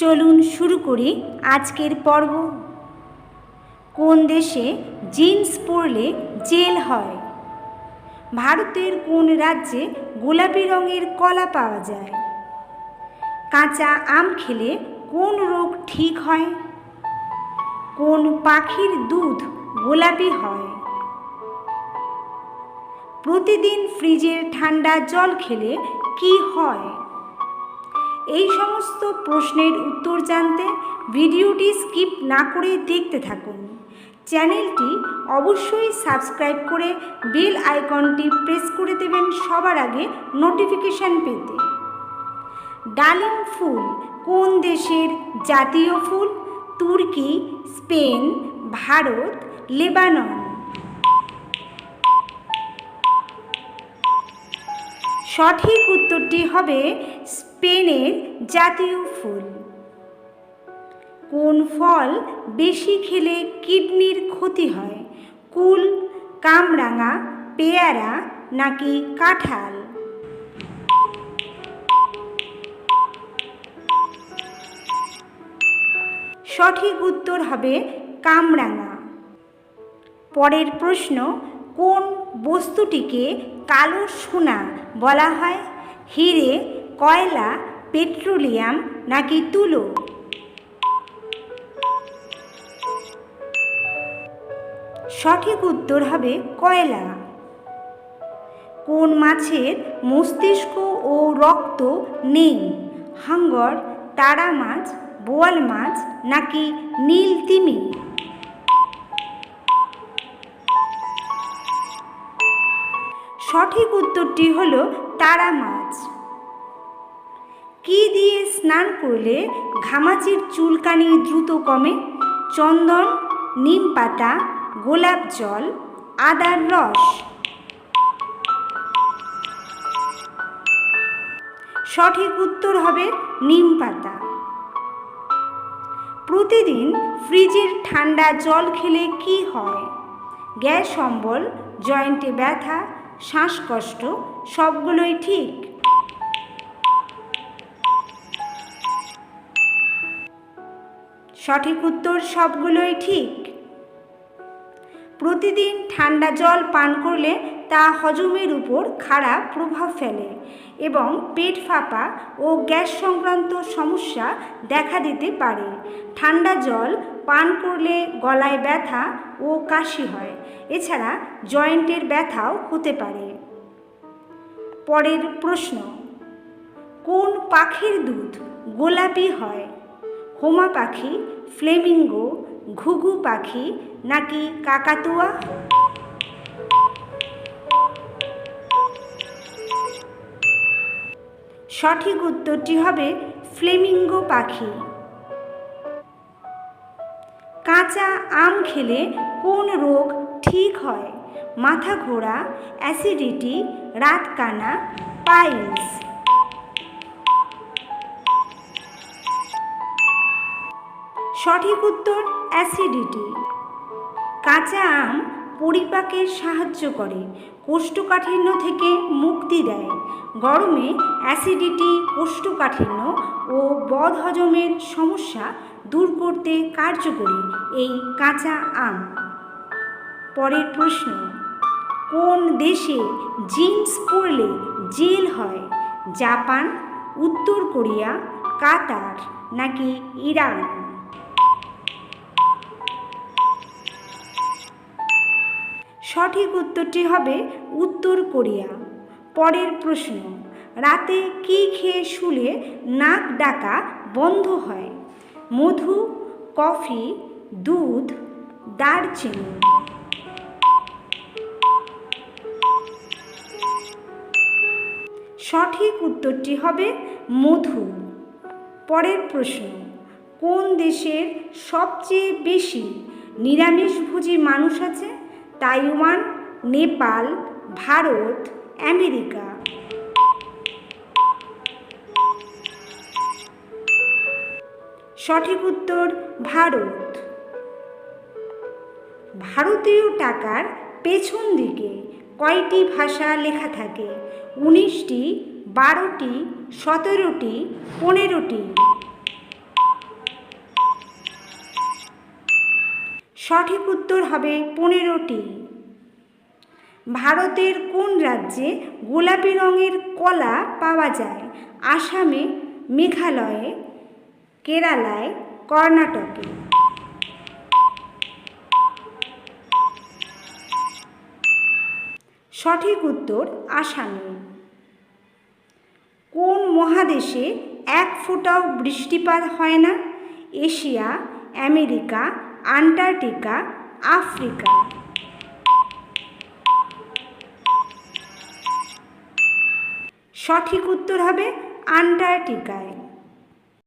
চলুন শুরু করি আজকের পর্ব। কোন দেশে জিন্স পরলে জেল হয়? ভারতের কোন রাজ্যে গোলাপি রঙের কলা পাওয়া যায়? কাঁচা আম খেলে কোন রোগ ঠিক হয়? কোন পাখির দুধ গোলাপি হয়? প্রতিদিন ফ্রিজের ঠান্ডা জল খেলে কি হয়? এই সমস্ত প্রশ্নের উত্তর জানতে ভিডিওটি স্কিপ না করে দেখতে থাকুন। চ্যানেলটি অবশ্যই সাবস্ক্রাইব করে বেল আইকনটি প্রেস করে দেবেন সবার আগে নোটিফিকেশান পেতে। ডালিম ফুল কোন দেশের জাতীয় ফুল? তুর্কি, স্পেন, ভারত, লেবানন। সঠিক উত্তরটি হবে স্পেনের জাতীয় ফুল। কোন ফল বেশি খেলে কিডনির ক্ষতি হয়? কুল, কামরাঙা, পেয়ারা নাকি কাঁঠাল? সঠিক উত্তর হবে কামরাঙা। পরের প্রশ্ন কোন বস্তুটিকে কালো সোনা বলা হয়? হিরে, কয়লা, পেট্রোলিয়াম নাকি তুলো? সঠিক উত্তর হবে কয়লা। কোন মাছের মস্তিষ্ক ও রক্ত নেই? হাঙ্গর, তারা মাছ, বোয়াল মাছ নাকি নীল তিমি? সঠিক উত্তরটি হল তারা মাছ। কি দিয়ে স্নান করলে ঘামাচির চুলকানি দ্রুত কমে? চন্দন, নিম পাতা, গোলাপ জল, আদার রস। সঠিক উত্তর হবে নিম পাতা। প্রতিদিন ফ্রিজের ঠান্ডা জল খেলে কি হয়? গ্যাস অম্বল, জয়েন্টে ব্যথা শ্বাসকষ্ট সবগুলোই ঠিক। সঠিক উত্তর সবগুলোই ঠিক। প্রতিদিন ঠান্ডা জল পান করলে তা হজমের উপর খারাপ প্রভাব ফেলে এবং পেট ফাঁপা ও গ্যাস সংক্রান্ত সমস্যা দেখা দিতে পারে। ঠান্ডা জল, পান করলে গলায় ব্যথা ও কাশি হয়। এছাড়া জয়েন্টের ব্যথাও হতে পারে। পরের প্রশ্ন, কোন পাখির দুধ গোলাপি হয়? হোমা পাখি, ফ্লেমিঙ্গো, ঘুঘু পাখি নাকি কাকাতুয়া? সঠিক উত্তরটি হবে ফ্লেমিঙ্গো পাখি। কাঁচা আম খেলে কোন রোগ ঠিক হয়? মাথা ঘোরা, অ্যাসিডিটি, রাতকানা, পাইলস। সঠিক উত্তর, অ্যাসিডিটি। কাঁচা আম পরিপাকের সাহায্য করে কোষ্ঠকাঠিন্য থেকে মুক্তি দেয়। গরমে অ্যাসিডিটি, কোষ্ঠকাঠিন্য ও বদহজমের সমস্যা দূর করতে কার্যকরী এই কাঁচা আম। পরের প্রশ্ন, কোন দেশে জিন্স পরলে জেল হয়? জাপান, উত্তর কোরিয়া, কাতার নাকি ইরান? সঠিক উত্তরটি হবে উত্তর কোরিয়া। পরের প্রশ্ন, রাতে কি খেয়ে শুলে নাক ডাকা বন্ধ হয়? মধু, কফি, দুধ, দারচিনি। সঠিক উত্তরটি হবে মধু। পরের প্রশ্ন, কোন দেশের সবচেয়ে বেশি নিরামিষভোজী মানুষ আছে? Taiwan, Nepal, Bharat, America. সঠিক উত্তর, ভারত। ভারতীয় টাকার পেছন দিকে কয়টি ভাষা লেখা থাকে? উনিশটি, বারোটি, সতেরোটি, পনেরোটি। সঠিক উত্তর হবে পনেরোটি। ভারতের কোন রাজ্যে গোলাপি রঙের কলা পাওয়া যায়? আসামে, মেঘালয়ে, কেরালায়, কর্ণাটকে। সঠিক উত্তর আসামে। কোন মহাদেশে এক ফোঁটাও বৃষ্টিপাত হয় না? Asia, America Antarctica Africa. সঠিক উত্তর হবে আন্টার্কটিকায়।